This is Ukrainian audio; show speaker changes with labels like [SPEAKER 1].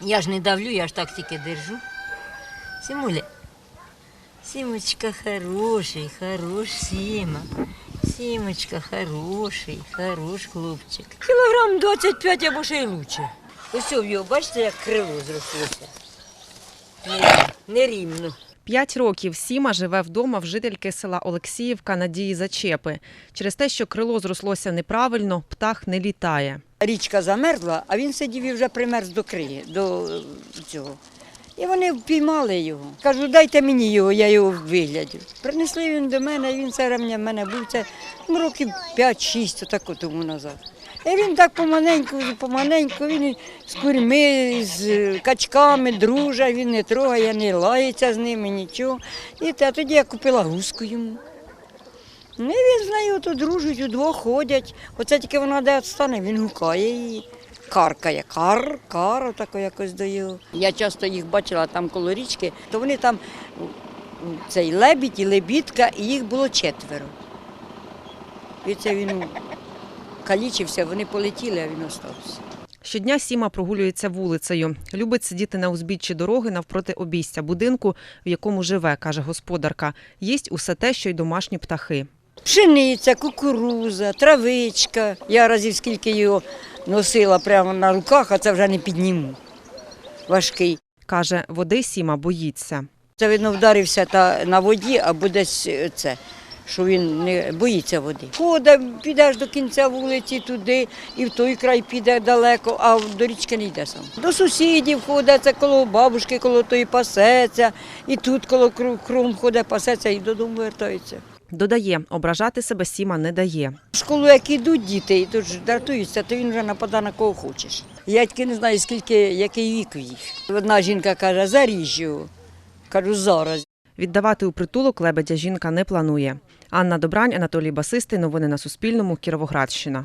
[SPEAKER 1] Я ж не давлю, я ж так тільки держу. Сімуля. Сімочка хороший, хорош Сіма. Сімочка хороший, хорош хлопчик. Кілограм 25 або ще й лучше. Ось в його, бачите, як крило зрослося. Нерівно.
[SPEAKER 2] П'ять років Сіма живе вдома в жительки села Олексіївка Надії Зачепи. Через те, що крило зрослося неправильно, птах не літає.
[SPEAKER 3] Річка замерзла, а він сидів і вже примерз до криги, до е, цього. І вони впіймали його. Кажу, дайте мені його, я його виглядю. Принесли він до мене, він це ремня в мене був. Це ну, років 5-6 отако тому назад. І він так помаленьку, помаленьку, він з курьми, з е, качками дружить, він не трогає, не лається з ними, нічого. І те, тоді я купила гуску йому. Ну, і він з нею тут дружать, удвох ходять. Оце тільки вона де відстане, він гукає її. Каркає, кар, кар, отако якось до. Я часто їх бачила там коло річки, то вони там цей лебідь і лебідка, і їх було четверо. І це він калічився, вони полетіли, а він остався.
[SPEAKER 2] Щодня Сіма прогулюється вулицею. Любить сидіти на узбіччі дороги навпроти обійстя будинку, в якому живе, каже господарка. Їсть усе те, що й домашні птахи.
[SPEAKER 3] Пшениця, кукуруза, травичка. Я разів скільки його носила прямо на руках, а це вже не підніму. Важкий.
[SPEAKER 2] Каже, води Сіма боїться.
[SPEAKER 3] Це видно вдарився та на воді або десь е, це, що він не боїться води. Ходить, підеш до кінця вулиці туди, і в той край піде далеко, а до річки не йде сам. До сусідів ходить, це коло бабушки, коло тої пасеться, і тут коло крум ходить, пасеться і додому вертається.
[SPEAKER 2] Додає, ображати себе Сіма не дає.
[SPEAKER 3] В школу, як ідуть діти, і тут ж дратуються, то він вже нападає на кого хочеш. Я тільки не знаю, скільки, який вік у їх. Одна жінка каже, заріж його. Кажу, зараз.
[SPEAKER 2] Віддавати у притулок лебедя жінка не планує. Анна Добрань, Анатолій Басистий. Новини на Суспільному. Кіровоградщина.